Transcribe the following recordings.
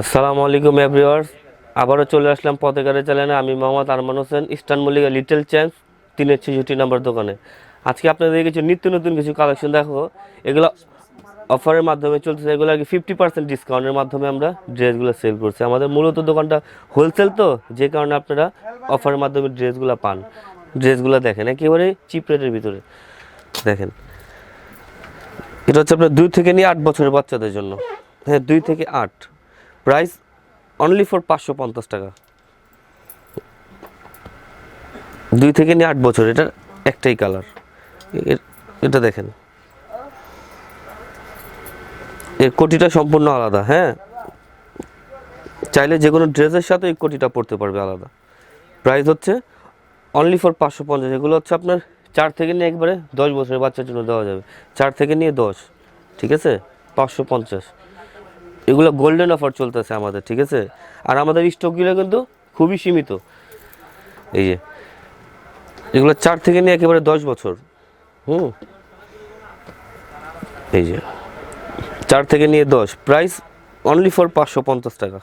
আসসালামু আলাইকুম এভরিওয়ার্স আবারও চলে আসলাম পথেকারের চ্যানেলে। আমি Mohammad Arman Hossain, eastern Mallika little chance তিনের ছেষট্টি নম্বর দোকানে। আজকে আপনাদের কিছু নিত্য নতুন কিছু কালেকশন দেখো এগুলো অফারের মাধ্যমে চলতেছে। এগুলো কি ফিফটি পার্সেন্ট ডিসকাউন্টের মাধ্যমে আমরা ড্রেসগুলো সেল করছি। আমাদের মূলত দোকানটা হোলসেল তো, যে কারণে আপনারা অফারের মাধ্যমে ড্রেসগুলো পান। ড্রেসগুলো দেখেন, একেবারে চিপ রেটের ভিতরে। দেখেন, এটা হচ্ছে আপনার দুই থেকে নিয়ে আট বছরের বাচ্চাদের জন্য। হ্যাঁ দুই থেকে আট। প্রাইস অনলি ফর পাঁচশো পঞ্চাশ টাকা। দুই থেকে নিয়ে আট বছর, এটার একটাই কালার এটা দেখেন। এর কোটিটা সম্পূর্ণ আলাদা হ্যাঁ? চাইলে যে কোনো ড্রেসের সাথে এই কোটিটা পড়তে পারবে আলাদা। প্রাইস হচ্ছে অনলি ফর পাঁচশো পঞ্চাশ। এগুলো হচ্ছে আপনার চার থেকে নিয়ে একবারে দশ বছরের বাচ্চার জন্য দেওয়া যাবে। চার থেকে নিয়ে দশ, ঠিক আছে? পাঁচশো পঞ্চাশ। এগুলো গোল্ডেন অফার চলতেছে আমাদের, ঠিক আছে? আর আমাদের স্টকগুলো কিন্তু খুবই সীমিত। এই যে, এগুলো চার থেকে নিয়ে একেবারে দশ বছর। হুম? এই যে, চার থেকে নিয়ে দশ। প্রাইস অনলি ফর পাঁচশো পঞ্চাশ টাকা।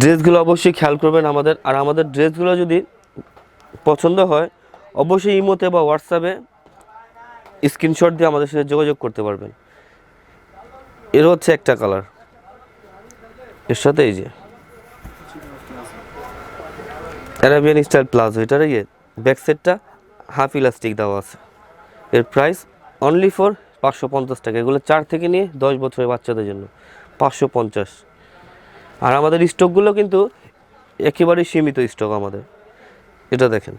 ড্রেসগুলো অবশ্যই খেয়াল করবেন আমাদের। আর আমাদের ড্রেসগুলো যদি পছন্দ হয়, অবশ্যই ইমোতে বা হোয়াটসঅ্যাপে স্ক্রিনশট দিয়ে আমাদের সাথে যোগাযোগ করতে পারবেন। এর হচ্ছে একটা কালার। এর সাথে এই যে। অ্যারাবিয়ান স্টাইল প্লাজো এটার ইয়ে ব্যাক সেটটা হাফ ইলাস্টিক দেওয়া আছে। এর প্রাইস অনলি ফর পাঁচশো পঞ্চাশ টাকা। এগুলো চার থেকে নিয়ে দশ বছরের বাচ্চাদের জন্য। পাঁচশো পঞ্চাশ। আর আমাদের স্টকগুলো কিন্তু একেবারেই সীমিত স্টক আমাদের। এটা দেখেন।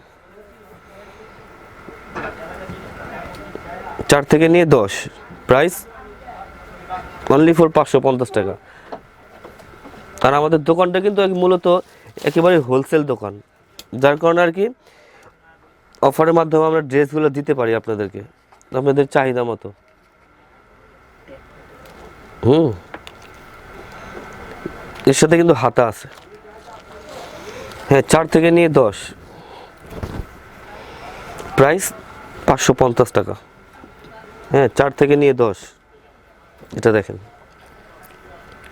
চার থেকে নিয়ে দশ। প্রাইস অনলি ফর পাঁচশো পঞ্চাশ টাকা। আর আমাদের দোকানটা কিন্তু মূলত একেবারে হোলসেল দোকান। যার কারণে আর কি অফারের মাধ্যমে আমরা ড্রেসগুলো দিতে পারি আপনাদেরকে, আপনাদের চাহিদা মতো। হুম। এর সাথে কিন্তু হাতা আছে। হ্যাঁ চার থেকে নিয়ে দশ। প্রাইস পাঁচশো পঞ্চাশ টাকা। হ্যাঁ চার থেকে নিয়ে দশ। এটা দেখেন।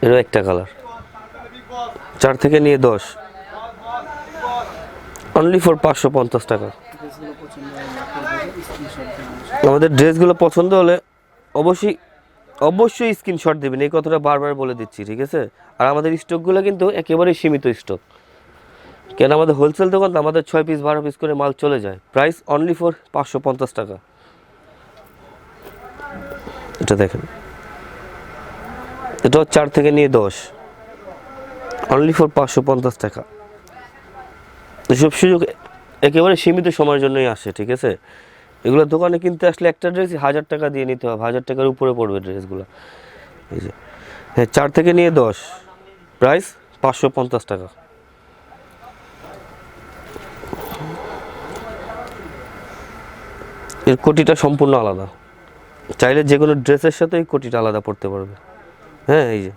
এরও একটা কালার চার থেকে নিয়ে দশ। অনলি ফর পাঁচশো পঞ্চাশ টাকা। আমাদের ড্রেসগুলো পছন্দ হলে অবশ্যই অবশ্যই স্ক্রিনশট দেবেন। এই কথাটা বারবার বলে দিচ্ছি, ঠিক আছে? আর আমাদের স্টকগুলো কিন্তু একেবারেই সীমিত স্টক কেন আমাদের হোলসেল দোকান তো আমাদের ছয় পিস বারো পিস করে মাল চলে যায়। প্রাইস অনলি ফর পাঁচশো পঞ্চাশ টাকা। এটা দেখেন। এটা চার থেকে নিয়ে দশ। অনলি ফর পাঁচশো পঞ্চাশ টাকা। এসব সুযোগ একেবারে সীমিত সময়ের জন্যই আসে, ঠিক আছে? এগুলো দোকানে কিনতে আসলে একটা ড্রেস হাজার টাকা দিয়ে নিতে হবে, হাজার টাকার উপরে পড়বে ড্রেসগুলো এই যে হ্যাঁ চার থেকে নিয়ে দশ। প্রাইস পাঁচশো পঞ্চাশ টাকা। এর কোটিটা সম্পূর্ণ আলাদা। চাইলে যে কোনো ড্রেসের সাথে এই কোটিটা আলাদা পড়তে পারবে। হ্যাঁ এই যে।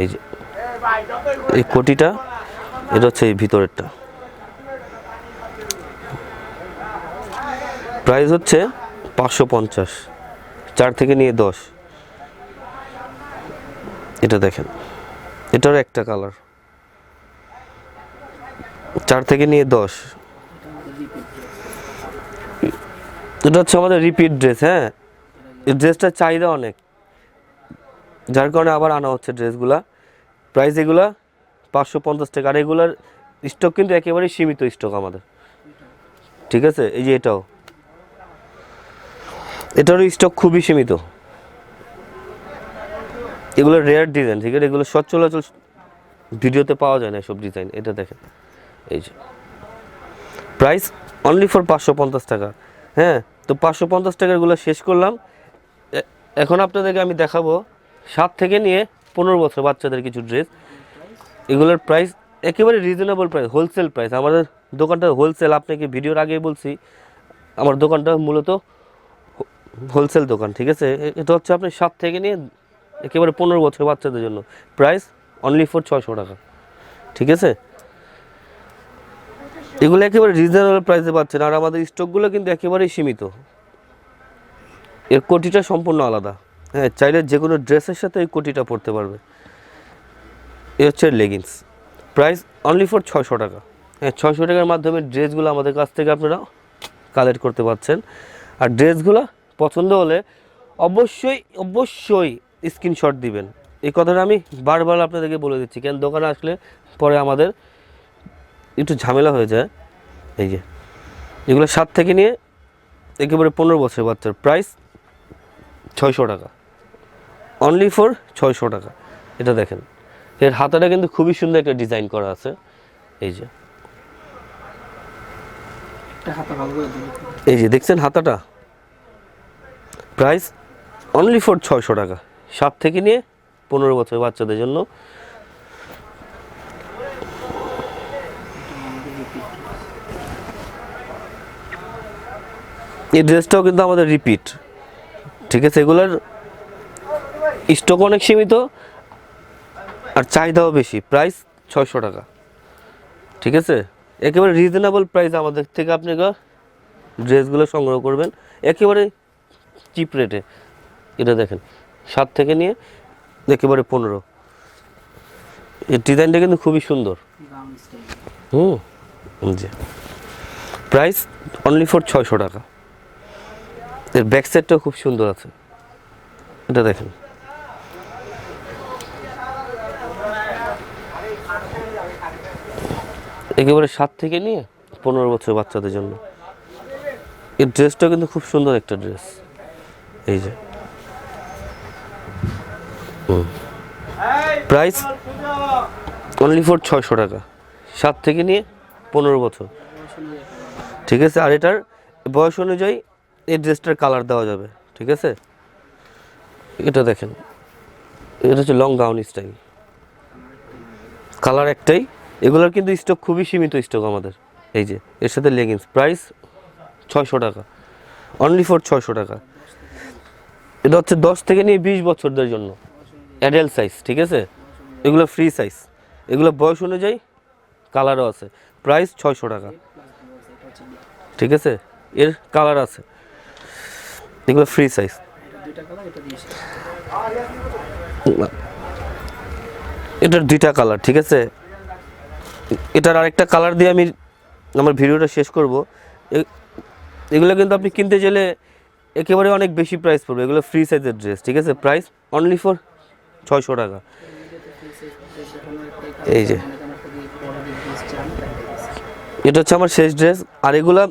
এই যে। এই কোটিটা, এটা হচ্ছে এই ভিতরেরটা। প্রাইস হচ্ছে পাঁচশো পঞ্চাশ, চার থেকে নিয়ে দশ। এটা দেখেন এটার একটা কালার। চার থেকে নিয়ে দশ। এটা হচ্ছে আমাদের রিপিট ড্রেস হ্যাঁ? এই ড্রেসটার চাহিদা অনেক। যার কারণে আবার আনা হচ্ছে ড্রেসগুলা। প্রাইস এগুলা পাঁচশো পঞ্চাশ টাকা। আর এগুলার স্টক কিন্তু একেবারেই সীমিত স্টক আমাদের। ঠিক আছে? এই যে এটাও। এটারও স্টক খুবই সীমিত। এগুলো রেয়ার ডিজাইন ঠিক আছে? এগুলো সচলাচল ভিডিওতে পাওয়া যায় না সব ডিজাইন এটা দেখেন। এই যে। প্রাইস অনলি ফর পাঁচশো পঞ্চাশ টাকা। হ্যাঁ? তো পাঁচশো পঞ্চাশ টাকারগুলো শেষ করলাম। এখন আপনাদেরকে আমি দেখাবো সাত থেকে নিয়ে পনেরো বছর বাচ্চাদের কিছু ড্রেস এগুলোর প্রাইস একেবারে রিজনেবল প্রাইস হোলসেল প্রাইস আমাদের দোকানটা হোলসেল আপনাকে ভিডিওর আগেই বলছি, আমার দোকানটা মূলত হোলসেল দোকান, ঠিক আছে? এটা হচ্ছে আপনি সাত থেকে নিয়ে একেবারে পনেরো বছর বাচ্চাদের জন্য। প্রাইস অনলি ফর ছয়শো টাকা, ঠিক আছে? এগুলো একেবারে রিজনেবল প্রাইসে পাচ্ছেন। আর আমাদের স্টকগুলো কিন্তু একেবারেই সীমিত। এর কোটিটা সম্পূর্ণ আলাদা। হ্যাঁ চাইলে যে কোনো ড্রেসের সাথে এই কোটিটা পরতে পারবে। এ হচ্ছে লেগিংস প্রাইস অনলি ফর ছশো টাকা। হ্যাঁ ছয়শো টাকার মাধ্যমে ড্রেসগুলো আমাদের কাছ থেকে আপনারা কালেক্ট করতে পারছেন। আর ড্রেসগুলো পছন্দ হলে অবশ্যই অবশ্যই স্ক্রিনশট দিবেন। এই কথাটা আমি বারবার আপনাদেরকে বলে দিচ্ছি। কেন, দোকানে আসলে পরে আমাদের একটু ঝামেলা হয়ে যায়। এই যে, এগুলো সাত থেকে নিয়ে একেবারে পনেরো বছরের বাচ্চার। প্রাইস ছয়শো টাকা। অনলি ফর ছয়শো টাকা। এটা দেখেন। এর হাতাটা কিন্তু খুবই সুন্দর একটা ডিজাইন করা আছে। এই যে। এই যে দেখছেন হাতাটা? প্রাইস অনলি ফর ছয়শো টাকা। সাত থেকে নিয়ে পনেরো বছর বাচ্চাদের জন্য। এই ড্রেসটাও কিন্তু আমাদের রিপিট ঠিক আছে এগুলোর স্টক অনেক সীমিত আর চাহিদাও বেশি। প্রাইস ছয়শো টাকা। ঠিক আছে? একেবারে রিজনেবল প্রাইস আমাদের থেকে আপনি ড্রেসগুলো সংগ্রহ করবেন। একেবারে চিপ রেটে এটা দেখেন, সাত থেকে নিয়ে একেবারে পনেরো। এই ডিজাইনটা কিন্তু খুবই সুন্দর। হুম? জি প্রাইস অনলি ফর ছয়শো টাকা। এর ব্যাক সাইডটাও খুব সুন্দর আছে। এটা দেখেন। একেবারে সাত থেকে নিয়ে পনেরো বছর বাচ্চাদের জন্য। এই ড্রেসটা কিন্তু খুব সুন্দর একটা ড্রেস। এই যে। প্রাইস অনলি ফর ছয়শো টাকা। সাত থেকে নিয়ে পনেরো বছর। ঠিক আছে? আর এটার বয়স অনুযায়ী এই ড্রেসটার কালার দেওয়া যাবে। ঠিক আছে? এটা দেখেন। এটা হচ্ছে লং গাউন স্টাইল কালার একটাই। এগুলোর কিন্তু স্টক খুবই সীমিত স্টক আমাদের। এই যে, এর সাথে লেগিংস প্রাইস ছয়শো টাকা। অনলি ফর ছয়শো টাকা। এটা হচ্ছে দশ থেকে নিয়ে বিশ বছরদের জন্য। অ্যাডাল্ট সাইজ ঠিক আছে? এগুলো ফ্রি সাইজ এগুলো বয়স অনুযায়ী কালারও আছে। প্রাইস ছয়শো টাকা। ঠিক আছে? এর কালার আছে। এগুলো ফ্রি সাইজ এটার দুইটা কালার ঠিক আছে? এটার আরেকটা কালার দিয়ে আমি আমার ভিডিওটা শেষ করব। এগুলো কিন্তু আপনি কিনতে গেলে একেবারে অনেক বেশি প্রাইস পড়বে। এগুলো ফ্রি সাইজের ড্রেস ঠিক আছে? প্রাইস অনলি ফর ছয়শো টাকা। এই যে। এটা হচ্ছে আমার শেষ ড্রেস আর এগুলা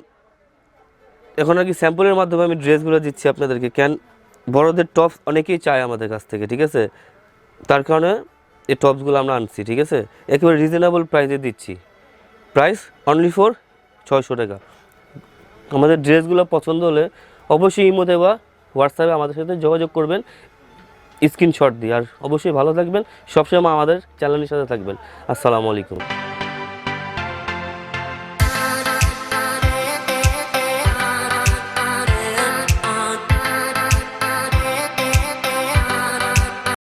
এখন আর কি স্যাম্পলের মাধ্যমে আমি ড্রেসগুলো দিচ্ছি আপনাদেরকে। কেন? বড়দের টপস অনেকেই চায় আমাদের কাছ থেকে, ঠিক আছে? তার কারণে এই টপসগুলো আমরা আনছি, ঠিক আছে? একেবারে রিজনেবল প্রাইসে দিচ্ছি। প্রাইস অনলি ফোর ছয়শো টাকা। আমাদের ড্রেসগুলো পছন্দ হলে অবশ্যই ইমোতে বা হোয়াটসঅ্যাপে আমাদের সাথে যোগাযোগ করবেন স্ক্রিনশট দিয়ে। আর অবশ্যই ভালো থাকবেন, সবসময় আমাদের চ্যানেলের সাথে থাকবেন। আসসালামু আলাইকুম।